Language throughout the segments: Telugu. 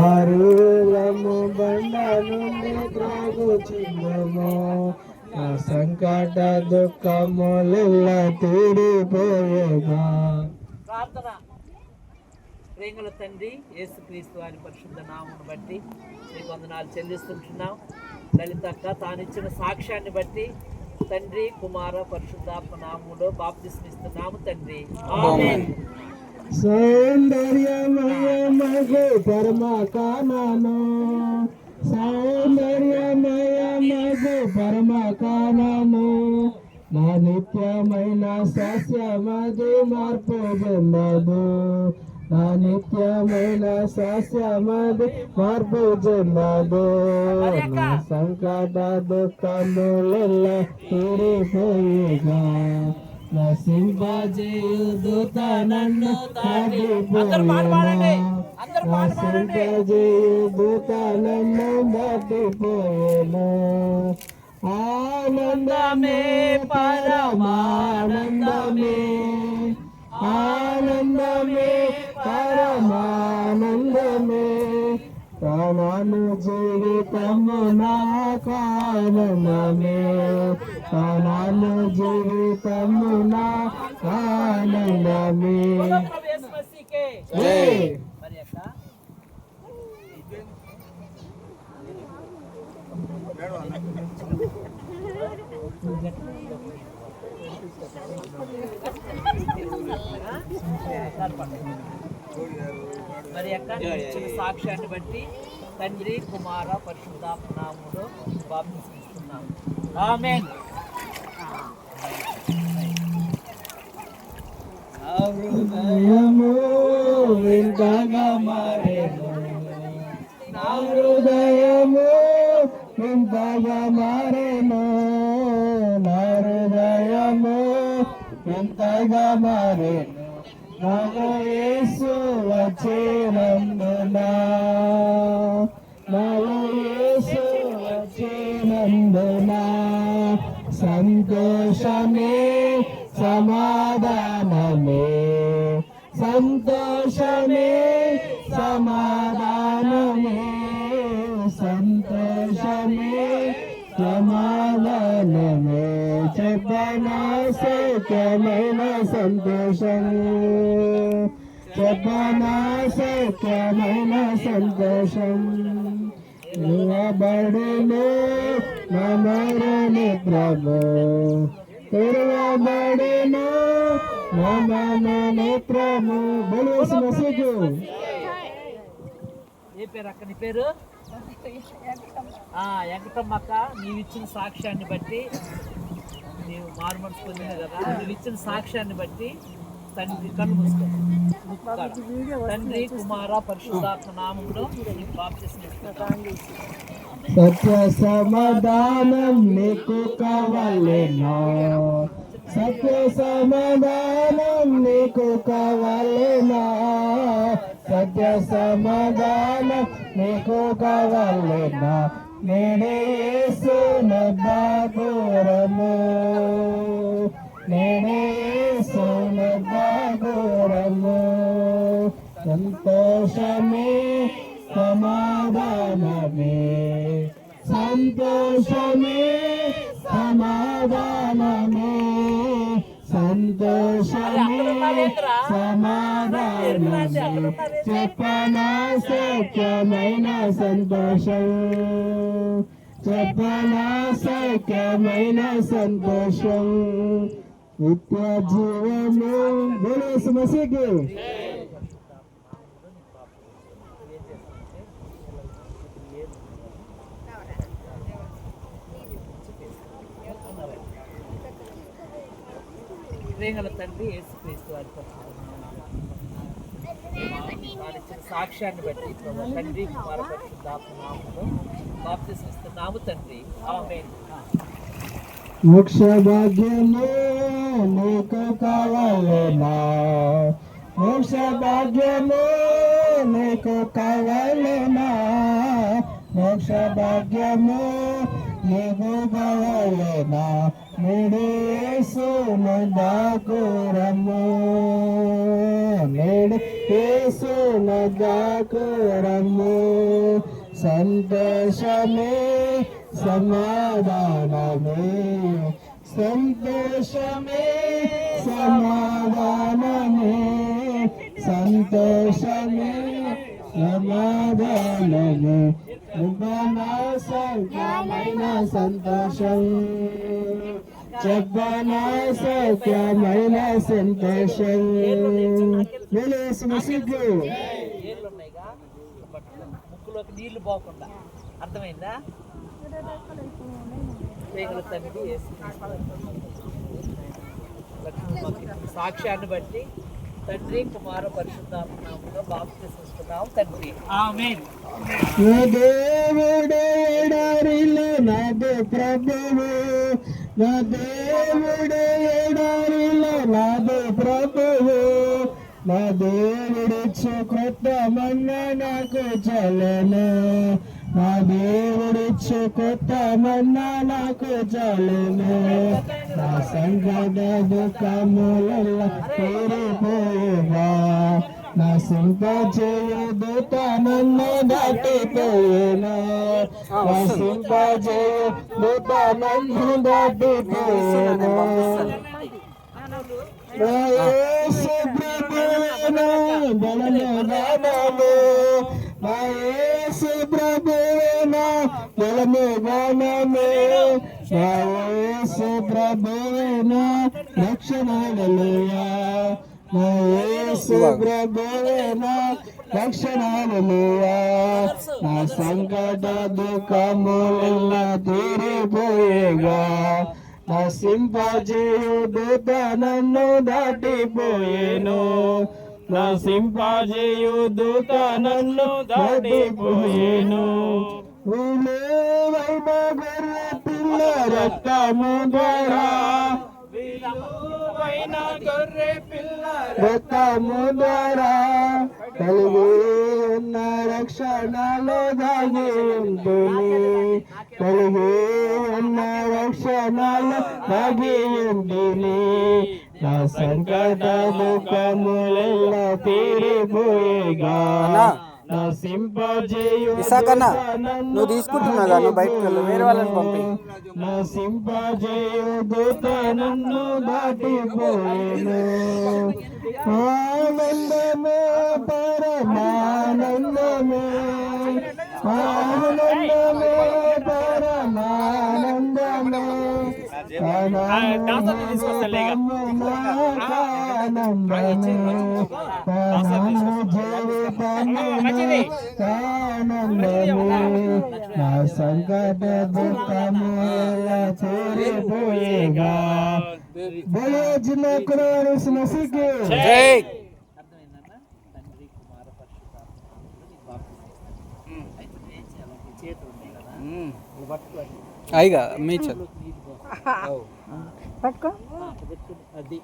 ఆరులము బండ నుండి త్రాగుచున్నాము ఆ సంకట దుఃఖములెల్ల తీరిపోయేగా ప్రార్థన. ప్రేంగుల తండ్రి యేసుక్రీస్తు వారి పరిశుద్ధ నామమును బట్టి నీకు వందనాలు చెల్లిస్తుంటున్నాం. లలితక్క తాను ఇచ్చిన సాక్ష్యాన్ని బట్టి తండ్రి కుమార పరిశుద్ధాత్మ నామములో బాప్తిస్మిస్తున్నాము తండ్రి. ఆమేన్. సౌందర్యమయమగు పరమ కానను సౌందర్యమయమగు పరమ కానను నా నిత్యమైన సస్యమది మార్పు చెందదు. నా నిత్యమైన సస్యమది మార్పు చెందదు. నా సంకట దుఃఖములెల్ల తీరిపోయిగా నసింపజేయుదుత నన్ను అందరూ నసింపజేయుదుత నన్ను దాటిపోయేను ఆనందమే పరమానందమే. ఆనందమే పరమానందమే. ప్రాణాను జీవితము నాకానందమే ప్రాణాను జీవితము నాకానందమే ప్రభు యేసు మసీకే. జై. మరి మరి నీ ఇచ్చిన సాక్ష్యాన్ని బట్టి తండ్రి కుమార పరిశుద్ధాత్మ నామములో బాప్తిస్మిస్తున్నాం ఆమేన్. హృదయము వింతగా మారేను. నా హృదయము వింతగా మారేను. వింతగా మారేను నాకు యేసు వచ్చినందునా నాకు యేసు వచ్చినందునా సంతోషమే సమాధానమే. సంతోషమే సమాధానమే. సంతోషమే సమాధానమే. చెప్పనా? సౌఖ్యమైన సంతోషం. చెప్పనా సౌఖ్యమైన సంతోషం. నిలబడిను నమరుని ప్రభు. తెరవబడిను నమని ప్రభు. బలుసు మసీదు ఏ పేరు అక్క? నీ పేరు? ఆ, వెంకటమ్మ అక్క నీవు ఇచ్చిన సాక్ష్యాన్ని బట్టి నీవు మారు మనసు పొందిన కదా నువ్వు ఇచ్చిన సాక్ష్యాన్ని బట్టి తండ్రి కళ్ళు మూసుకో. తండ్రి కుమార పరిశుద్ధాత్మ నామంలో నీకు బాప్తిస్మం. సత్య సమాధానం నీకు కావాలేనా సత్య సమాధానం నీకు కావాలేనా సత్య సమాధానం నీకు కావాలేనా నేనే యేసును బాగురము నేనే సంతోషమే సమాధానమే. సంతోషమే సమాధానమే. సంతోషమే సమాధానమే. చెప్పనా సత్యమైన సంతోషం? చెప్పనా సత్యమైన సంతోషం? నిత్య జీవము బోలో సమస్యకి ప్రేమల తండ్రి యేసుక్రీస్తు వారి పరిశుద్ధ వారు ఇచ్చిన సాక్ష్యాన్ని బట్టి ప్రభు తండ్రి కుమార పరిశుద్ధాత్మ నామంలో బాప్తిస్మం ఇస్తున్నాము తండ్రి. ఆమేన్. మోక్ష భాగ్యము నీకు కావాలేనా మోక్ష భాగ్యము నీకు కావాలేనా మోక్ష భాగ్యము నీకు కావాలేనా నేడే యేసును దాకురము నేడే సంతోషమే సమాధానమే. సంతోషమే సమాధానమే. సంతోషమే సమాధానమే సౌఖ్యమైన సంతోషం. చెప్పనా సౌఖ్యమైన సంతోషం? సిగ్గు ఉన్నాయిగా ముక్కులోకి నీళ్ళు పోకుండా. అర్థమైందా? పేగులు సాక్ష్యాన్ని బట్టి తండ్రి కుమార పరిశుద్ధాత్మనామంలో బాప్తిస్తున్నాం తండ్రి. ఆమేన్. నా దేవుడే ఎడారిలో నాదు ప్రభువు. నా దేవుడే ఎడారిలో నాదు ప్రభువు. నా దేవుడిచ్చు మన్న నాకు చలను నా దేవుడిచ్చు కొత్త మన్న నాకు చలను నా సంగద దుఃఖముల తీరిపోయేవా? నా సింపజేయుదుట నన్ను దాటిపోయేనా? నా సింపజేయుదుట నన్ను దాటిపోయేనా? ప్రభువును రక్షణలలుయా నా సంకట దుఃఖముల తీరిపోయేగా? నసింపజేయుదుత నన్ను దాటిపోయేను. నసింపజేయుదుత నన్ను దాటిపోయేను. విలువైన పిల్ల రక్తము ద్వారా విలువైన గొర్రె పిల్ల రక్తము ద్వారా కలిగి ఉన్న రక్షణలో దాగి ఉంటుంది. కలిగి ఉన్న రక్షణలో దాగి ఉంటుంది. నా సంకట దుఃఖములెల్ల తీరిపోయేగా. నా సింపజేయు ఇసాకన్నా, నువ్వు తీసుకుంటున్నావుగా, నువ్వు బయటకు వెళ్ళు, వేరే వాళ్ళని పంపి. నన్ను ఆనందమే పరమానందమే. ఆనందమే పరమానందమే. నా సంకట దుఃఖముల చేరిపోయేగా బలో జిన్న కురారు నసికి జై అర్థమైందన్న తండ్రి కుమార పెట్టుకుని, అది.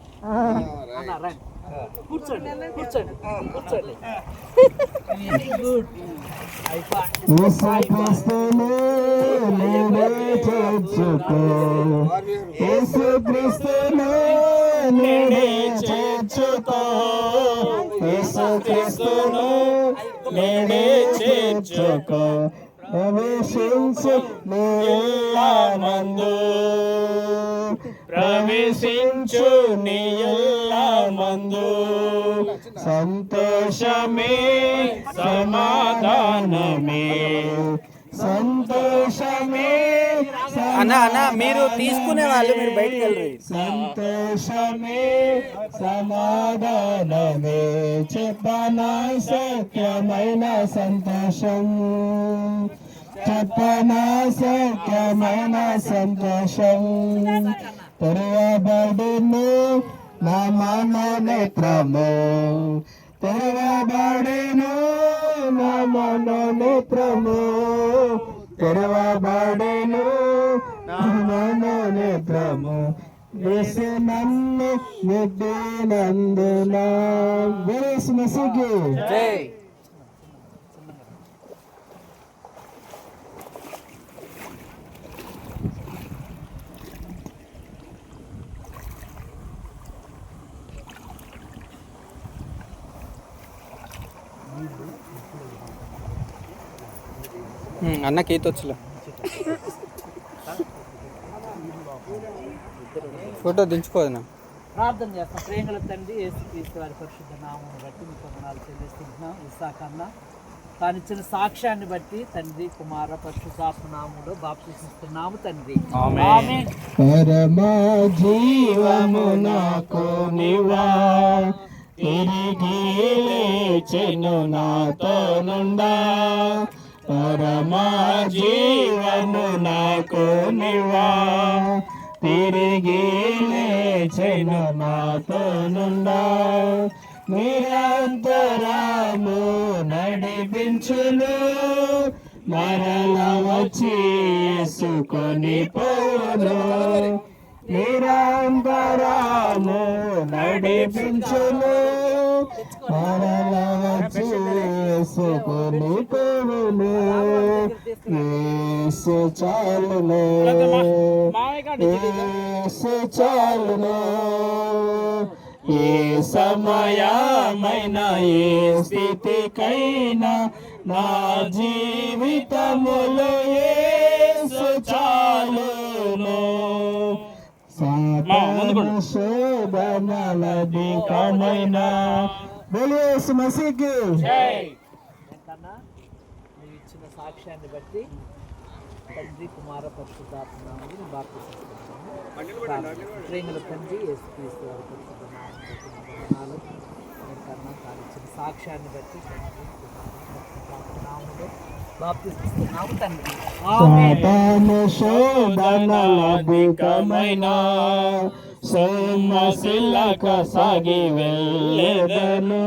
కూర్చోండి కూర్చోండి కూర్చోండి. చేర్చుకో. నేనే చేర్చుకో. ప్రవేశించు నీయమందు ప్రవేశించు నీయమందు సంతోషమే సమాధానమే. సంతోషమే అన్న అన్న మీరు తీసుకునే వాళ్ళు మీరు బయటికి వెళ్ళరు. సంతోషమే సమాధానమే చెప్పనా సత్యమైన సంతోషం. చెప్పనా సత్యమైన సంతోషం. తెరవబడును నా మనోనేత్రము తెరవబడేను నా మనోనేత్రము తెరవబడేను నా మనోనేత్రము వేసి నన్ను ముద్దినందున వేసి అన్నకి ఈత వచ్చులే. ఫోటో దించుకోదన్నా ప్రార్థన చేస్తాం. ప్రేమల తండ్రి యేసు క్రీస్తు వారి పరిశుద్ధ నామం బట్టి మీ కొందనాలు చెల్లిస్తున్నాం. ఇసాకన్న తాను ఇచ్చిన సాక్ష్యాన్ని బట్టి తండ్రి కుమార పరిశుద్ధాత్మ నామంలో బాప్తిస్తున్నాము తండ్రి. ఆమేన్. పరమ జీవము నాకు నివా. తిరిగి లేచెను నాతో నుండా పరమా జీవము నాకు నివా. తిరిగి లేచెను నాతో నుండా నిరంతరము నడిపించును. మరల వచ్చి యేసుకొని పోను నిరంతరము నడిపించును. మరల వచ్చి యేసుకొని పో యేసు చాలును. యేసు చాలును. ఏ సమయమైన ఏ స్థితికైనా నా జీవితములో యేసు చాలును. సాతాను శోధనలధికమైన బలియేసు మసీకి వెంకన్న మీరు ఇచ్చిన సాక్ష్యాన్ని బట్టి తండ్రి కుమార పరిశుద్ధాత్మ నామములు బాప్తిస్తున్నాము ప్రేమల తండ్రి క్రీస్తు వారి తాను ఇచ్చిన సాక్ష్యాన్ని బట్టి బాప్తిస్తున్నాము తండ్రి. శోధనలధికమైన సొమ్మశిల్లక సాగి వెళ్ళెదను.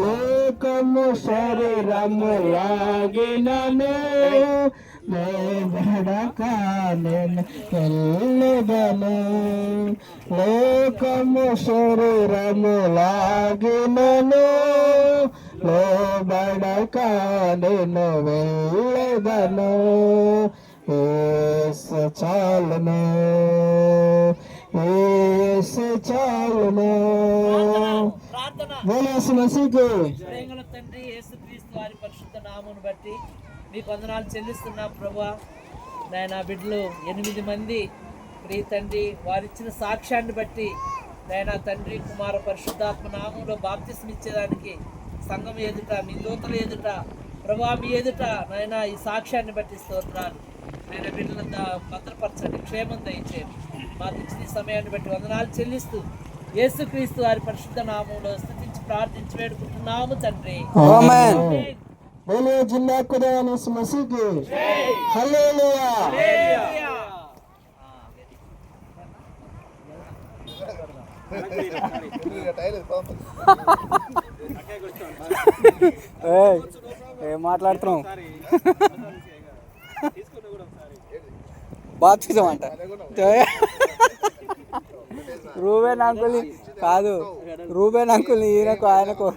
లోకము శరీరము లాగినను. వెళ్ళెదను. లోకము శరీరము లాగినను. లోబడక నేను వెళ్ళదను. ఏసు చాలును. ఏసు చాలును. ప్రేమల తండ్రి యేసుక్రీస్తు వారి పరిశుద్ధ నామను బట్టి మీ వందనాలు చెల్లిస్తున్నాం ప్రభా నాయన బిడ్డలు ఎనిమిది మంది ప్రియ తండ్రి వారిచ్చిన సాక్ష్యాన్ని బట్టి నాయన తండ్రి కుమార పరిశుద్ధాత్మ నామంలో బాప్తిస్మ ఇచ్చేదానికి సంఘం ఎదుట మీ దూతల ఎదుట ప్రభా మీ ఎదుట నాయన ఈ సాక్ష్యాన్ని బట్టి స్తోత్రాలు. నాయన బిడ్డలంతా భద్రపరచండి క్షేమం దయచేయండి. మాకు ఇచ్చిన ఈ సమయాన్ని బట్టి వందనాలు చెల్లిస్తూ యేసుక్రీస్తు వారి పరిశుద్ధ నామంలో స్థుతించి ప్రార్థించి వేడుకుంటున్నాము తండ్రి. ఆమేన్. బోలే జిల్లా కుదానేసు మసీకు హల్లెలూయా. ఏయ్, ఏం మాట్లాడుతున్నావు? బాప్తిజం అంట. రూబేన్ అంకుల్ కాదు రూబేన్ అంకుల్ ఈయనకు ఆయనకు.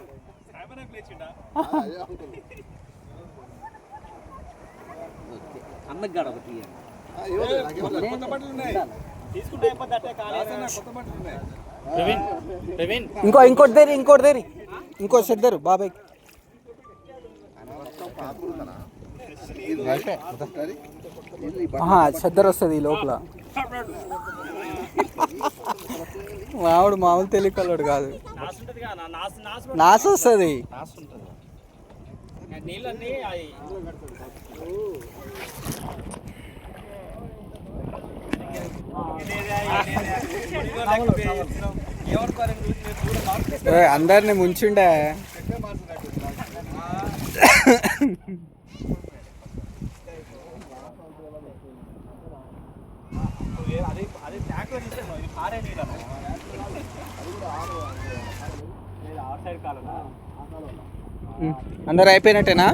ఒకటి ఇంకో ఇంకోటి దేరి ఇంకోటి దేరి. ఇంకో సెట్ దేరు బాబాయ్. చెద్దరు వస్తుంది ఈ లోపల. మామిడు మామూలు తెలియకల్లోడు కాదు. నాసు వస్తుంది అందరిని ముంచుండే. అందరు అయిపోయినట్టేనా?